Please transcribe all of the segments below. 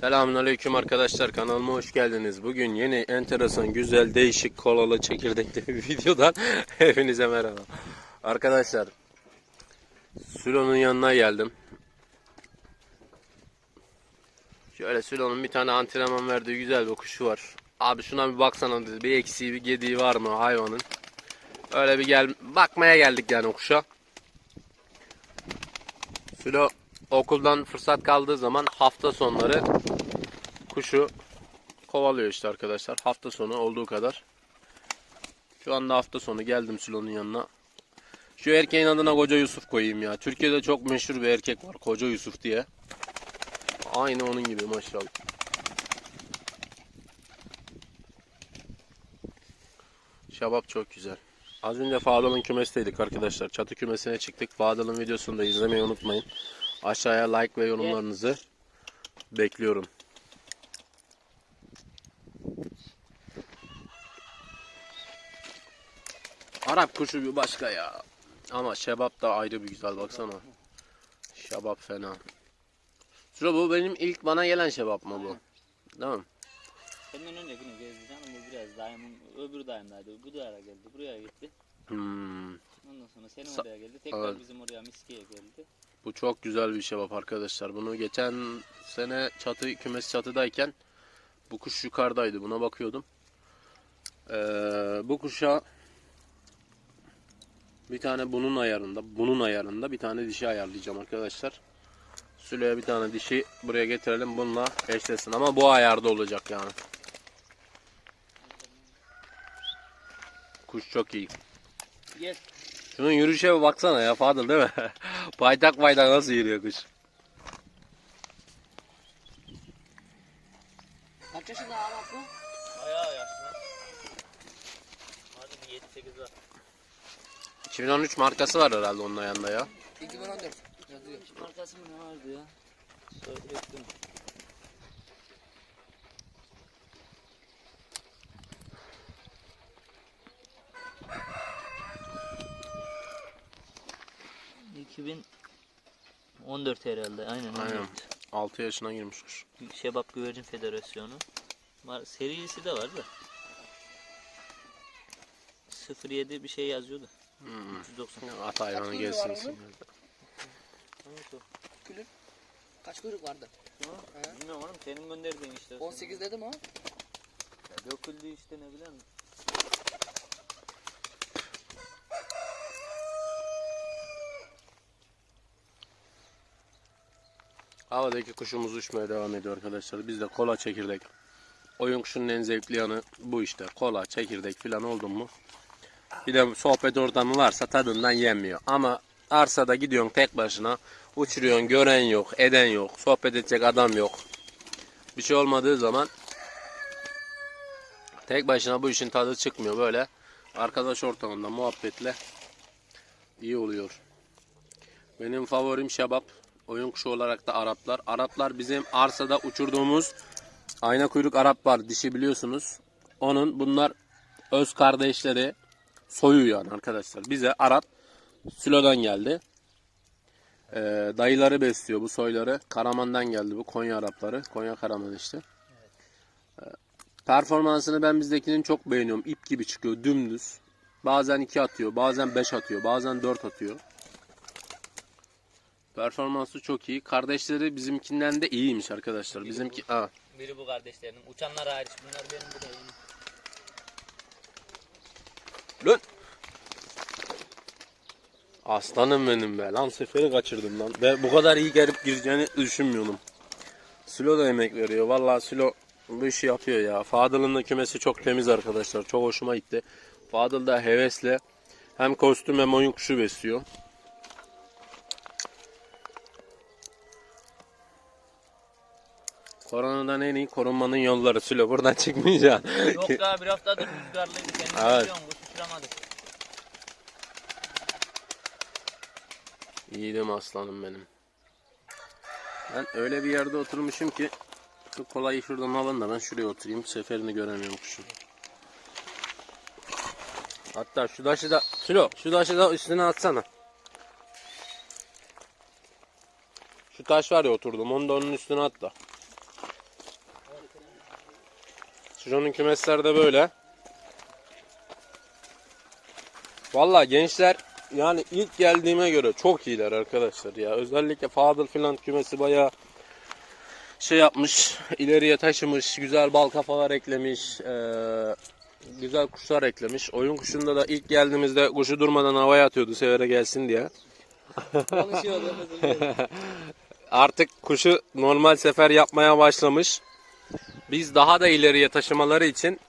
Selamünaleyküm arkadaşlar kanalıma hoş geldiniz. Bugün yeni enteresan, güzel, değişik, kolalı, çekirdekli bir videodan hepinize merhaba. Arkadaşlar Sülo'nun yanına geldim. Şöyle Sülo'nun bir tane antrenman verdiği güzel bir kuşu var. Abi şuna bir baksana dedi. Bir eksiği bir gediği var mı hayvanın? Öyle bir gel bakmaya geldik yani o kuşa. Sülo okuldan fırsat kaldığı zaman hafta sonları kuşu kovalıyor işte arkadaşlar. Hafta sonu olduğu kadar. Şu anda hafta sonu geldim Sülo'nun yanına. Şu erkeğin adına Koca Yusuf koyayım ya. Türkiye'de çok meşhur bir erkek var Koca Yusuf diye. Aynı onun gibi maşallah. Şabap çok güzel. Az önce Fadıl'ın kümesteydik arkadaşlar. Çatı kümesine çıktık. Fadıl'ın videosunu da izlemeyi unutmayın. Aşağıya like ve yorumlarınızı bekliyorum. Arap kuşu bir başka ya. Ama şebap da ayrı bir güzel baksana. Şebap fena. Sıra bu benim ilk bana gelen şebap mı bu? Mi? Senden öncekini gezdi canım bu biraz dayımın öbür dayımdaydı. Bu da ara geldi buraya gitti. Hmm, Ondan sonra senin Sa- oraya geldi. Tekrar Evet. bizim oraya miskiye geldi. Bu çok güzel bir şebap arkadaşlar. Bunu geçen sene çatı kümes çatıdayken bu kuş yukarıdaydı. Buna bakıyordum. Ee, bu kuşa bir tane bunun ayarında, bunun ayarında bir tane dişi ayarlayacağım arkadaşlar. Süley'e bir tane dişi buraya getirelim. Bununla eşlesin ama bu ayarda olacak yani. Kuş çok iyi. Gel. Şunun yürüyüşe baksana ya Fadıl değil mi? paytak paytak nasıl yürüyor kuş. Kaç yaşında Arap bu? Bayağı yaşlı. Hadi bir 7-8 var. 2013 markası var herhalde onun ayağında ya. 2014 yazıyor. Markası mı ne vardı ya? Söylettim. ...2014 herhalde aynen. Aynen. 14. 6 yaşına girmiş kuş. Şebap Güvercin Federasyonu. Var, serisi de var da. 07 bir şey yazıyordu. Hmm. 390. At hayvanı Kaç gelsin. var isim. Külün. Kaç kuyruk vardı? He? Bilmiyorum oğlum senin gönderdiğin işte. 18 dedim ama. Ya döküldü işte ne bileyim. Havadaki kuşumuz uçmaya devam ediyor arkadaşlar. Biz de kola çekirdek. Oyun kuşunun en zevkli yanı bu işte. Kola, çekirdek falan oldun mu? Bir de sohbet ortamı varsa tadından yenmiyor. Ama arsada gidiyorsun tek başına. Uçuruyorsun, gören yok, eden yok. Sohbet edecek adam yok. Bir şey olmadığı zaman tek başına bu işin tadı çıkmıyor. Böyle arkadaş ortamında muhabbetle iyi oluyor. Benim favorim şebap. Oyun kuşu olarak da Araplar. Araplar bizim arsada uçurduğumuz ayna kuyruk Arap var. Dişi biliyorsunuz. Onun bunlar öz kardeşleri soyu yani arkadaşlar. Bize Arap Sülo'dan geldi. Ee, dayıları besliyor bu soyları. Karaman'dan geldi bu Konya Arapları. Konya Karaman işte. Ee, performansını ben bizdekinin çok beğeniyorum. İp gibi çıkıyor dümdüz. Bazen 2 atıyor, bazen 5 atıyor, bazen 4 atıyor. Performansı çok iyi. Kardeşleri bizimkinden de iyiymiş arkadaşlar. Bizimki ha. Biri bu kardeşlerinin. Uçanlar hariç bunlar benim bu da benim. Lan. Aslanım benim be. Lan seferi kaçırdım lan. Ve bu kadar iyi gelip gireceğini düşünmüyordum. Silo da emek veriyor. Vallahi Silo bu işi yapıyor ya. Fadıl'ın da kümesi çok temiz arkadaşlar. Çok hoşuma gitti. Fadıl da hevesle hem kostüm hem oyun kuşu besliyor. Koronadan en iyi korunmanın yolları Silo. Buradan çıkmayacaksın. Yok ya bir haftadır rüzgarlıydı. Kendini Evet. biliyorsun kuş uçuramadık. Yiğidim aslanım benim. Ben öyle bir yerde oturmuşum ki şu kolayı şuradan alın da ben şuraya oturayım. Seferini göremiyorum kuşun. Hatta şu taşı da Sülo şu taşı da üstüne atsana. Şu taş var ya oturdum onu da onun üstüne at da. Sülo'nun kümesler de böyle. Valla gençler yani ilk geldiğime göre çok iyiler arkadaşlar ya. Özellikle Fadıl filan kümesi bayağı şey yapmış, ileriye taşımış, güzel bal kafalar eklemiş, eee, güzel kuşlar eklemiş. Oyun kuşunda da ilk geldiğimizde kuşu durmadan havaya atıyordu severe gelsin diye. Artık kuşu normal sefer yapmaya başlamış. Biz daha da ileriye taşımaları için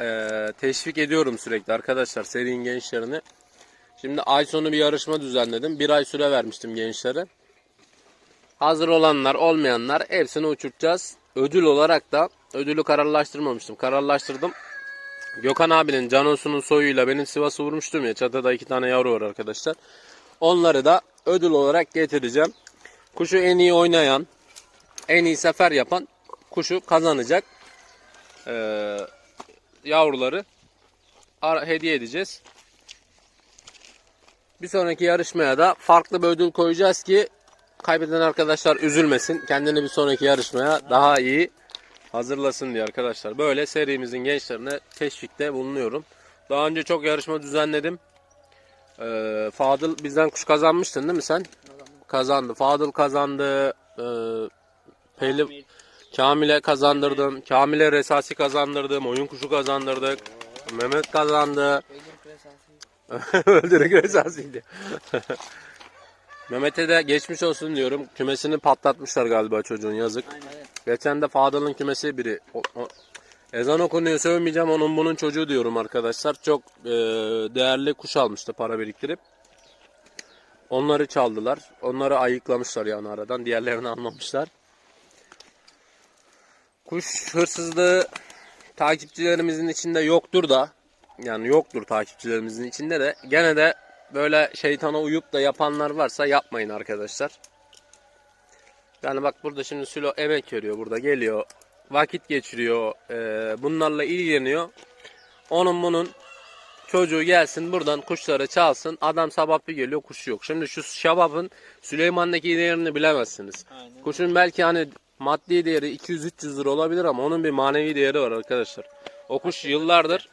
eee, teşvik ediyorum sürekli arkadaşlar serinin gençlerini. Şimdi ay sonu bir yarışma düzenledim. Bir ay süre vermiştim gençlere. Hazır olanlar olmayanlar hepsini uçuracağız. Ödül olarak da ödülü kararlaştırmamıştım. Kararlaştırdım. Gökhan abinin Canos'unun soyuyla benim Sivas'ı vurmuştum ya. Çatıda iki tane yavru var arkadaşlar. Onları da ödül olarak getireceğim. Kuşu en iyi oynayan, en iyi sefer yapan kuşu kazanacak. Ee, yavruları hediye edeceğiz. Bir sonraki yarışmaya da farklı bir ödül koyacağız ki kaybeden arkadaşlar üzülmesin. Kendini bir sonraki yarışmaya daha iyi hazırlasın diye arkadaşlar. Böyle serimizin gençlerine teşvikte bulunuyorum. Daha önce çok yarışma düzenledim. Ee, Fadıl bizden kuş kazanmıştın değil mi sen? Kazandı. Fadıl kazandı. Ee, Pelin, Kamil'e kazandırdım. Kamil'e Resasi kazandırdım. Oyun kuşu kazandırdık. Mehmet kazandı. Öldürük Resasi'ydi. Mehmet'e de geçmiş olsun diyorum. Kümesini patlatmışlar galiba çocuğun yazık. Aynen. Geçen de Fadıl'ın kümesi biri. O- o- ezan okunuyor sövmeyeceğim onun bunun çocuğu diyorum arkadaşlar. Çok e, değerli kuş almıştı para biriktirip. Onları çaldılar. Onları ayıklamışlar yani aradan. Diğerlerini almamışlar. Kuş hırsızlığı takipçilerimizin içinde yoktur da. Yani yoktur takipçilerimizin içinde de. Gene de böyle şeytana uyup da yapanlar varsa yapmayın arkadaşlar. Yani bak burada şimdi Sülo emek veriyor burada geliyor. Vakit geçiriyor. eee, bunlarla ilgileniyor. Onun bunun çocuğu gelsin buradan kuşları çalsın. Adam sabah bir geliyor kuşu yok. Şimdi şu şababın Süleyman'daki değerini bilemezsiniz. Aynen. Kuşun belki hani maddi değeri 200-300 lira olabilir ama onun bir manevi değeri var arkadaşlar. O kuş yıllardır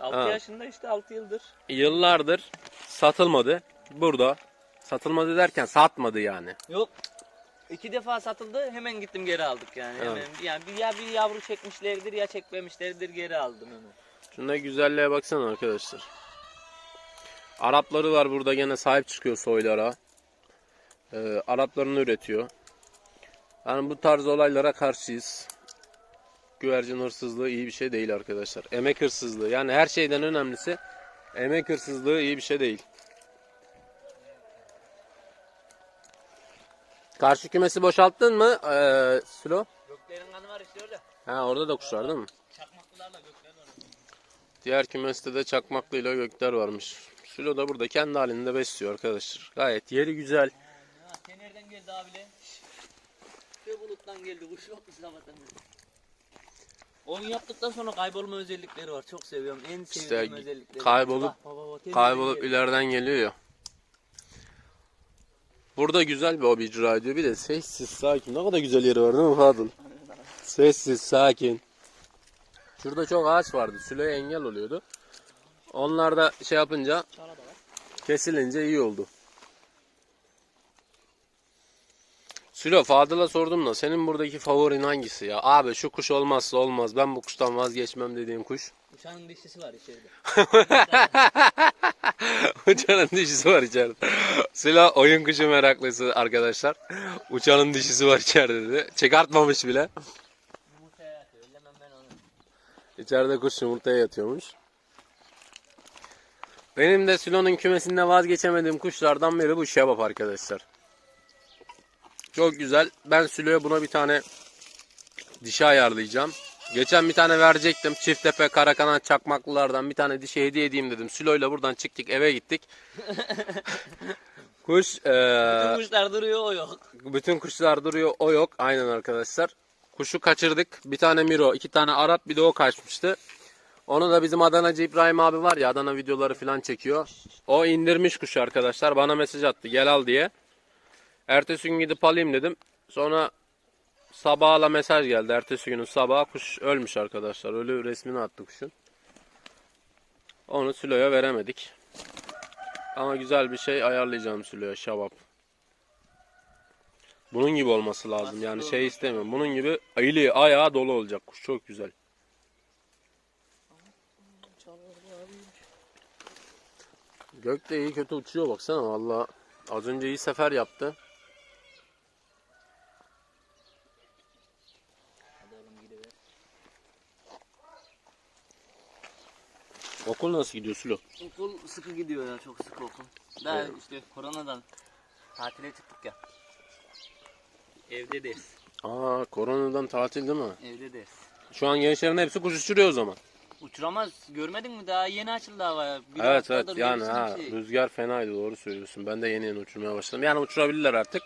6 Ha. yaşında işte 6 yıldır. yıllardır satılmadı. Burada satılmadı derken satmadı yani. Yok. İki defa satıldı hemen gittim geri aldık yani. Evet. Hemen yani bir, ya bir yavru çekmişlerdir ya çekmemişlerdir geri aldım hemen. Şuna güzelliğe baksana arkadaşlar. Arapları var burada gene sahip çıkıyor soylara. Ee, Araplarını üretiyor. Yani bu tarz olaylara karşıyız. Güvercin hırsızlığı iyi bir şey değil arkadaşlar. Emek hırsızlığı yani her şeyden önemlisi emek hırsızlığı iyi bir şey değil. Karşı kümesi boşalttın mı ee, Sülo? Göklerin kanı var işte orada. Ha orada da kuş var değil mi? Çakmaklılarla gökler var. Diğer kümeste de çakmaklıyla gökler varmış. Sülo da burada kendi halinde besliyor arkadaşlar. Gayet yeri güzel. Ya sen nereden geldi abile? Buluttan geldi kuş yok mu sabahtan beri? Oyun yaptıktan sonra kaybolma özellikleri var. Çok seviyorum. En İşte sevdiğim özellikleri. kaybolup- Bak, bak, bak, bak, nereden Kaybolup geldi? ileriden geliyor ya. Burada güzel bir hobi icra ediyor. Bir de sessiz sakin. Ne kadar güzel yeri var değil mi Fadıl? Sessiz sakin. Şurada çok ağaç vardı. Sülo'ya engel oluyordu. Onlar da şey yapınca kesilince iyi oldu. Sülo Fadıl'a sordum da senin buradaki favorin hangisi ya? Abi şu kuş olmazsa olmaz. Ben bu kuştan vazgeçmem dediğin kuş. Uçağın dişisi var içeride. Uçanın dişisi var içeride. Sıla oyun kuşu meraklısı arkadaşlar. Uçanın dişisi var içeride dedi. Çıkartmamış bile. Yumurtaya yatıyor. Ellemem ben onu. İçeride kuş yumurtaya yatıyormuş. Benim de Sülo'nun kümesinde vazgeçemediğim kuşlardan biri bu şebap arkadaşlar. Çok güzel. Ben Sülo'ya buna bir tane dişi ayarlayacağım. Geçen bir tane verecektim. Çift tepe kara kanat çakmaklılardan bir tane dişi hediye edeyim dedim. Sülo'yla buradan çıktık eve gittik. Kuş eee, Bütün kuşlar duruyor o yok. bütün kuşlar duruyor o yok. Aynen arkadaşlar. Kuşu kaçırdık. Bir tane Miro, iki tane Arap bir de o kaçmıştı. Onu da bizim Adanacı İbrahim abi var ya Adana videoları falan çekiyor. O indirmiş kuşu arkadaşlar. Bana mesaj attı gel al diye. Ertesi gün gidip alayım dedim. Sonra sabahla mesaj geldi. Ertesi günün sabah kuş ölmüş arkadaşlar. Ölü resmini attı kuşun. Onu Sülo'ya veremedik. Ama güzel bir şey ayarlayacağım Sülo'ya şabap. Bunun gibi olması lazım. Nasıl Yani olur? şey istemiyorum. Bunun gibi eli ayağı dolu olacak kuş. Çok güzel. Gökte iyi kötü uçuyor baksana valla. Az önce iyi sefer yaptı. Hadi oğlum gidiver. Okul nasıl gidiyor Sülo? Okul sıkı gidiyor ya çok sıkı okul. Daha işte koronadan tatile çıktık ya. Evde ders. Aa koronadan tatil değil mi? Evde ders. Şu an gençlerin hepsi kuş uçuruyor o zaman. Uçuramaz. Görmedin mi? Daha yeni açıldı hava. Bir evet evet yani ha, şey. rüzgar fenaydı doğru söylüyorsun. Ben de yeni yeni uçurmaya başladım. Yani uçurabilirler artık.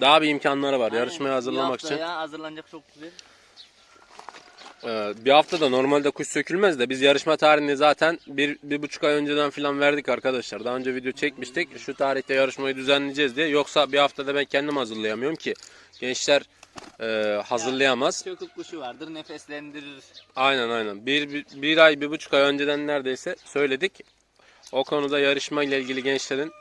Daha bir imkanları var Aynen, yarışmaya hazırlamak için. haftaya hazırlanacak çok güzel. Ee, bir haftada normalde kuş sökülmez de biz yarışma tarihini zaten bir, bir buçuk ay önceden falan verdik arkadaşlar. Daha önce video çekmiştik. Şu tarihte yarışmayı düzenleyeceğiz diye. Yoksa bir haftada ben kendim hazırlayamıyorum ki. Gençler e, hazırlayamaz. Çökük kuşu vardır nefeslendirir. Aynen aynen. Bir, bir, bir ay, bir buçuk ay önceden neredeyse söyledik. O konuda yarışma ile ilgili gençlerin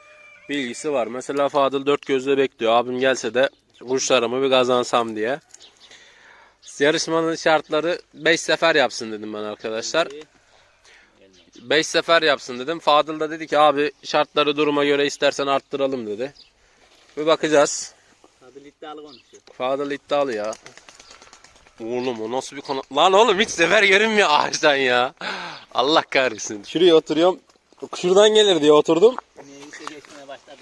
bilgisi var. Mesela Fadıl dört gözle bekliyor. Abim gelse de kuşlarımı bir kazansam diye. Yarışmanın şartları 5 sefer yapsın dedim ben arkadaşlar. 5 sefer yapsın dedim. Fadıl da dedi ki abi şartları duruma göre istersen arttıralım dedi. Bir bakacağız. Tadı iddialı konuşuyor. Fadıl iddialı ya. Oğlum o nasıl bir konu? Lan oğlum hiç sefer görünmüyor ağaçtan ya. Allah kahretsin. Şuraya oturuyorum. Şuradan gelir diye oturdum. Neyse geçmeye başladı.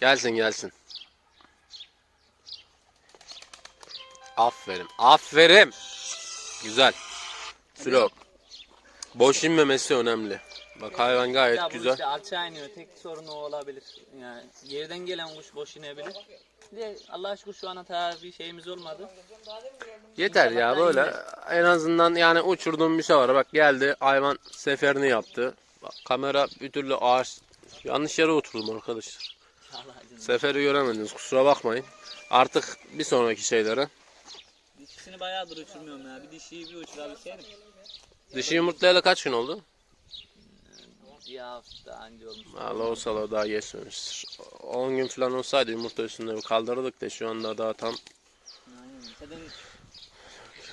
Gelsin gelsin. Aferin. Aferin. Güzel. Sülo. Boş inmemesi önemli. Bak hayvan gayet ya bu güzel. işte alçağa iniyor. Tek sorunu o olabilir. Yani yerden gelen kuş boş inebilir. De Allah şükür şu ana tabi bir şeyimiz olmadı. Yeter ya böyle en azından yani uçurduğum bir şey var. Bak geldi hayvan seferini yaptı. Bak kamera bir türlü ağaç yanlış yere oturdum arkadaşlar. Seferi göremediniz kusura bakmayın. Artık bir sonraki şeylere. Dişisini bayağıdır uçurmuyorum ya. Bir dişiyi bir uçurabilseydim. Dişi yumurtlayalı kaç gün oldu? Bir hafta anca olmuş. Allah olsa da daha geçmemiştir. 10 gün falan olsaydı yumurta üstünde bir kaldırırdık da şu anda daha tam Aynen. Zaten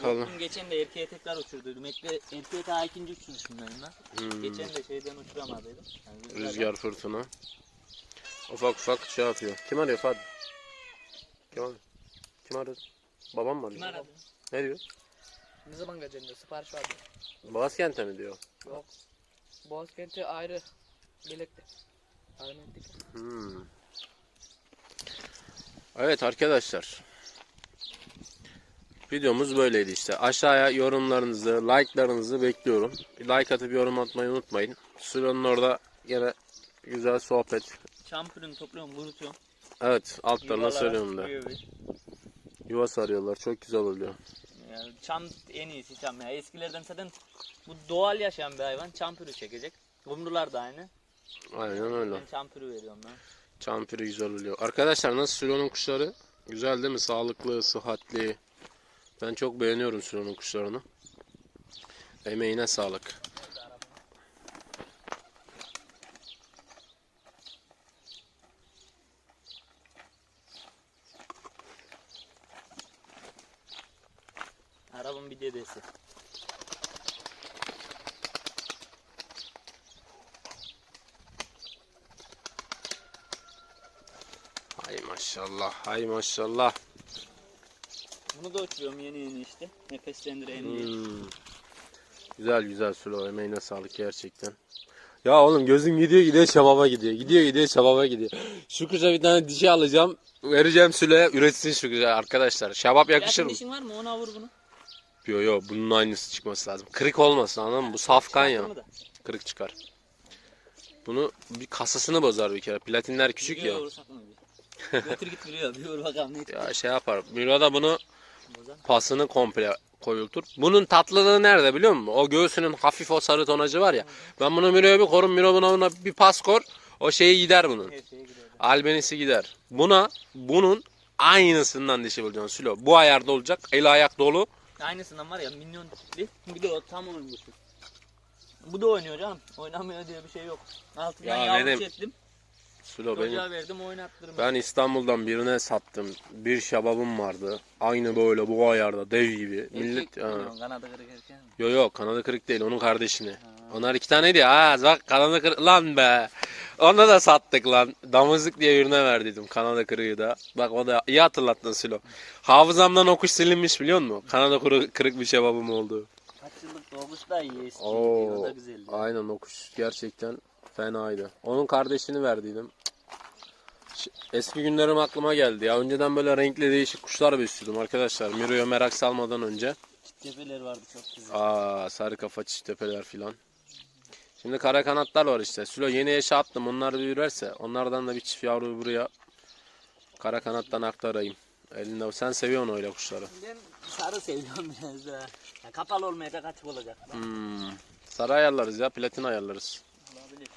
Kalın. Geçen de erkeğe tekrar uçurduydum. Erkeğe, erkeğe daha ikinci uçuruşumdayım ben. Hmm. Geçen de şeyden uçuramadıydım. Yani rüzgardan. rüzgar fırtına. Ufak ufak şey yapıyor. Kim arıyor Fadi? Kim arıyor? Kim arıyor? Babam mı Kim arıyor? aradı? Ne diyor? Ne zaman geleceksin diyor. Sipariş vardı. Boğazkent'e mi diyor? Yok. Boğazkent'i ayrı. Yelekte. Aynen dik. Hmm. Evet arkadaşlar. Videomuz böyleydi işte. Aşağıya yorumlarınızı, like'larınızı bekliyorum. Like atıp yorum atmayı unutmayın. Sıranın orada yine güzel sohbet. Çampürünü topluyorum, kurutuyorum. Evet altlarına Yuvalara söylüyorum da. bir. Yuva sarıyorlar. Çok güzel oluyor. Yani çam en iyisi çam ya. Eskilerden zaten bu doğal yaşayan bir hayvan. Çampürü çekecek. Kumrular da aynı. Aynen öyle. Ben çampürü veriyorum ben. Çampiri güzel oluyor. Arkadaşlar nasıl Sülo'nun kuşları? Güzel değil mi? Sağlıklı, sıhhatli. Ben çok beğeniyorum Sülo'nun kuşlarını. Emeğine sağlık. Arabın bir dedesi. Hay maşallah, hay maşallah. Bunu da uçuruyorum yeni yeni işte. Nefeslendiren diye. Hmm. Güzel güzel Sülo, emeğine sağlık gerçekten. Ya oğlum gözüm gidiyor gidiyor şababa gidiyor. Gidiyor gidiyor şababa gidiyor. Şu kuşa bir tane dişi alacağım. Vereceğim Sülo'ya üretsin şu kuşa arkadaşlar. Şabap yakışır mı? dişin var mı? Ona vur bunu. Yo yo bunun aynısı çıkması lazım. Kırık olmasın anladın mı? Bu safkan ya. Kırık çıkar. Bunu bir kasasını bozar bir kere. Platinler küçük ya. Yürüyor, vur sakın bir. Götür git. Bir vur bakalım ne Ya şey yapar. Miro da bunu pasını komple koyultur. Bunun tatlılığı nerede biliyor musun? O göğsünün hafif o sarı tonacı var ya. Ben bunu Miro'ya bir korum. Miro buna, buna bir pas kor. O şeyi gider bunun. Albenisi gider. Buna bunun aynısından dişi bulacaksın Sülo. Bu ayarda olacak. El ayak dolu. Aynısından var ya minyon tipli. Bir de o tam gibi. Bu da oynuyor canım. Oynamıyor diye bir şey yok. Altından Ya yavru benim- çektim. Sülo benim. Çocuğa verdim oynattırdım. Ben İstanbul'dan birine sattım. Bir şababım vardı. Aynı böyle bu ayarda dev gibi. Millet Erkek ha. bilmiyorum, kanadı kırık erken. Yo yo kanadı kırık değil onun kardeşini. Onlar iki taneydi. Ha, bak kanadı kırık lan be. Onu da sattık lan. Damızlık diye birine verdiydim kanadı kırığı da. Bak o da iyi hatırlattın Sülo. Hafızamdan okuş silinmiş biliyor musun? Kanadı kırık, kırık bir şebabım oldu. Kaç yıllık doğmuş da iyi eski. O Oo, da güzeldi. aynen okuş gerçekten fenaydı. Onun kardeşini verdiydim. Eski günlerim aklıma geldi ya. Önceden böyle renkli değişik kuşlar besliyordum arkadaşlar. Miro'ya merak salmadan önce. Tepeler vardı çok güzel. Aa sarı kafa çifttepeler filan. Şimdi kara kanatlar var işte. Sülo yeni yaşa attım. Onlar büyürerse onlardan da bir çift yavru buraya kara kanattan aktarayım. Elinde sen seviyorsun öyle kuşları. Ben sarı seviyorum biraz daha. Ya, kapalı olmaya da kaçık olacak. Hmm. Sarı ayarlarız ya platin ayarlarız. Olabilir.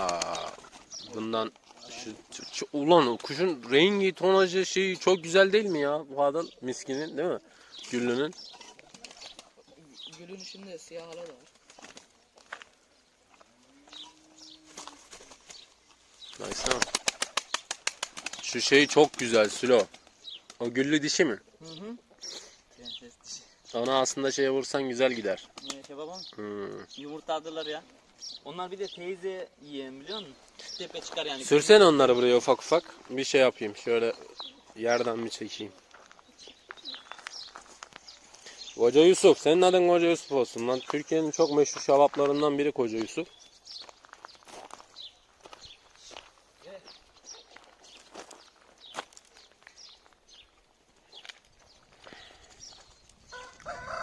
Aa, bundan şu, şu- şu- ulan o kuşun rengi, tonajı şeyi çok güzel değil mi ya? Bu kadar miskinin değil mi? Güllünün. Gülün içinde siyah hala da var. Ha. Şu şey çok güzel Sülo. O güllü dişi mi? Hı hı. Prenses dişi. Ona aslında şeye vursan güzel gider. Ne şey babam? Hmm. Yumurtladılar ya. Onlar bir de teyze yiyen biliyor musun? Tepe çıkar yani. Sürsene onları buraya ufak ufak. Bir şey yapayım. Şöyle yerden bir çekeyim. Koca Yusuf. Senin adın Koca Yusuf olsun lan. Türkiye'nin çok meşhur şavaplarından biri Koca Yusuf.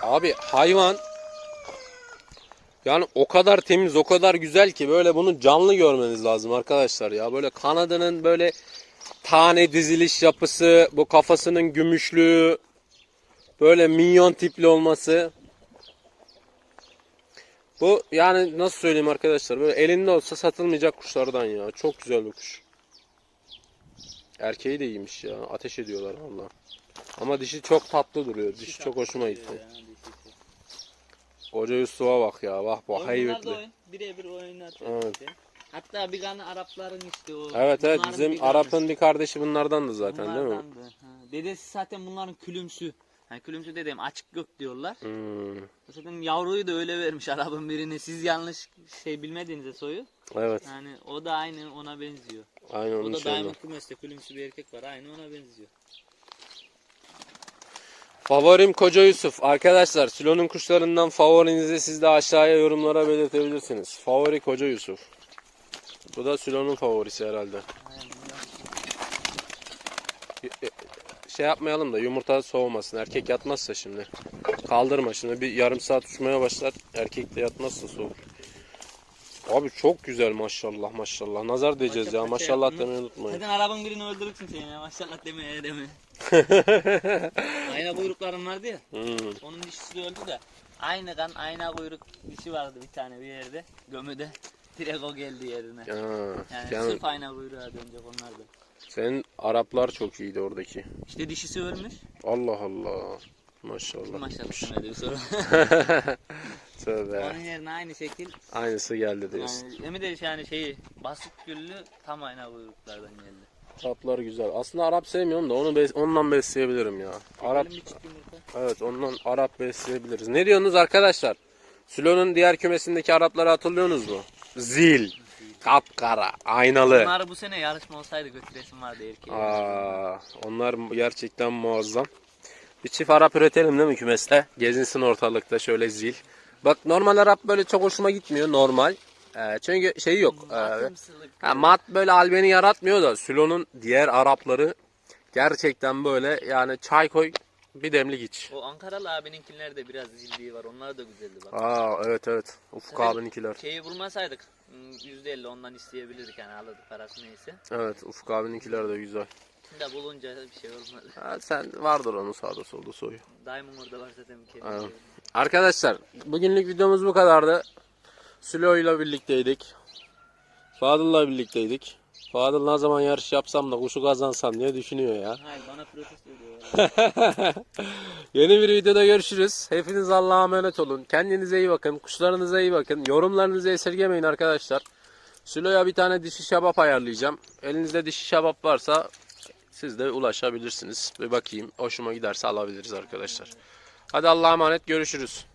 Abi hayvan yani o kadar temiz, o kadar güzel ki böyle bunu canlı görmeniz lazım arkadaşlar ya. Böyle kanadının böyle tane diziliş yapısı, bu kafasının gümüşlüğü, böyle minyon tipli olması. Bu yani nasıl söyleyeyim arkadaşlar böyle elinde olsa satılmayacak kuşlardan ya. Çok güzel bir kuş. Erkeği de iyiymiş ya. Ateş ediyorlar valla. Ama dişi çok tatlı duruyor. Dişi çok hoşuma gitti. Ya, Koca Yusuf'a bak ya. Bak bu da heybetli. Birebir oynatıyor Evet. işte. Hatta bir tane Arapların işte o. Evet evet bunların bizim bir tane- Arap'ın bir kardeşi bunlardandı zaten değil mi? Bunlardandı. Ha. Dedesi zaten bunların külümsü. Yani külümsü dediğim açık gök diyorlar. Hmm, Zaten yavruyu da öyle vermiş Arap'ın birine. Siz yanlış şey bilmediğinizde soyu. evet Yani o da aynı ona benziyor. aynı O onun da şey oldu. daima kümeste külümsü bir erkek var. Aynı ona benziyor. Favorim Koca Yusuf. Arkadaşlar Silo'nun kuşlarından favorinizi siz de aşağıya yorumlara belirtebilirsiniz. Favori Koca Yusuf. Bu da Silo'nun favorisi herhalde. Şey yapmayalım da yumurta soğumasın. Erkek yatmazsa şimdi. Kaldırma şimdi bir yarım saat uçmaya başlar. Erkek de yatmazsa soğur. Abi çok güzel maşallah maşallah. Nazar diyeceğiz ya. Maşallah, şey demeyi unutmayın. Zaten Arap'ın birini öldürürsün sen ya. Maşallah demeye deme. Ayna kuyruklarım vardı ya. Hmm. Onun dişisi de öldü de. Aynı kan ayna kuyruk dişi vardı bir tane bir yerde. Gömüde. Direkt o geldi yerine. Ya, Yani yani sırf ayna kuyruğa dönecek onlar da. senin Araplar çok iyiydi oradaki. İşte dişisi ölmüş. Allah Allah. Maşallah. Maşallah bir sonra. Tövbe. Onun yerine aynı şekil. Aynısı geldi diyorsun. Yani Emi de yani şeyi basık güllü tam ayna kuyruklardan geldi. Araplar güzel. Aslında Arap sevmiyorum da onu bes- ondan besleyebilirim ya. Arap Benim bir çift yumurta. evet ondan Arap besleyebiliriz. Ne diyorsunuz arkadaşlar? Sülo'nun diğer kümesindeki Arapları hatırlıyorsunuz mu? Zil, kapkara, aynalı. Bunları bu sene yarışma olsaydı götüresim vardı erkeğe. Aa, onlar gerçekten muazzam. Bir çift Arap üretelim değil mi kümeste? Gezinsin ortalıkta şöyle zil. Bak normal Arap böyle çok hoşuma gitmiyor normal. Ee, çünkü şey yok. Ha, mat böyle albeni yaratmıyor da Sülo'nun diğer Arapları gerçekten böyle yani çay koy bir demlik iç. O Ankaralı abininkiler de biraz zilliği var. Onlar da güzeldi bak. Aa evet evet. Ufuk Zaten abininkiler. Şeyi bulmasaydık ım, %50 ondan isteyebilirdik yani alırdık parası neyse. Evet Ufuk abininkiler de güzel. Şimdi bulunca bir şey olmadı. Ha, sen vardır onun sağda solda soyu. Daimon orada var zaten bir kere. Evet. Arkadaşlar bugünlük videomuz bu kadardı. Sülo ile birlikteydik. Fadıl'la birlikteydik. Fadıl ne zaman yarış yapsam da kuşu kazansam diye düşünüyor ya. Hayır bana protesto ediyorlar. Yeni bir videoda görüşürüz. Hepiniz Allah'a emanet olun. Kendinize iyi bakın. Kuşlarınıza iyi bakın. Yorumlarınızı esirgemeyin arkadaşlar. Sülo'ya bir tane dişi şabap ayarlayacağım. Elinizde dişi şabap varsa siz de ulaşabilirsiniz. Bir bakayım. Hoşuma giderse alabiliriz arkadaşlar. Hadi Allah'a emanet. Görüşürüz.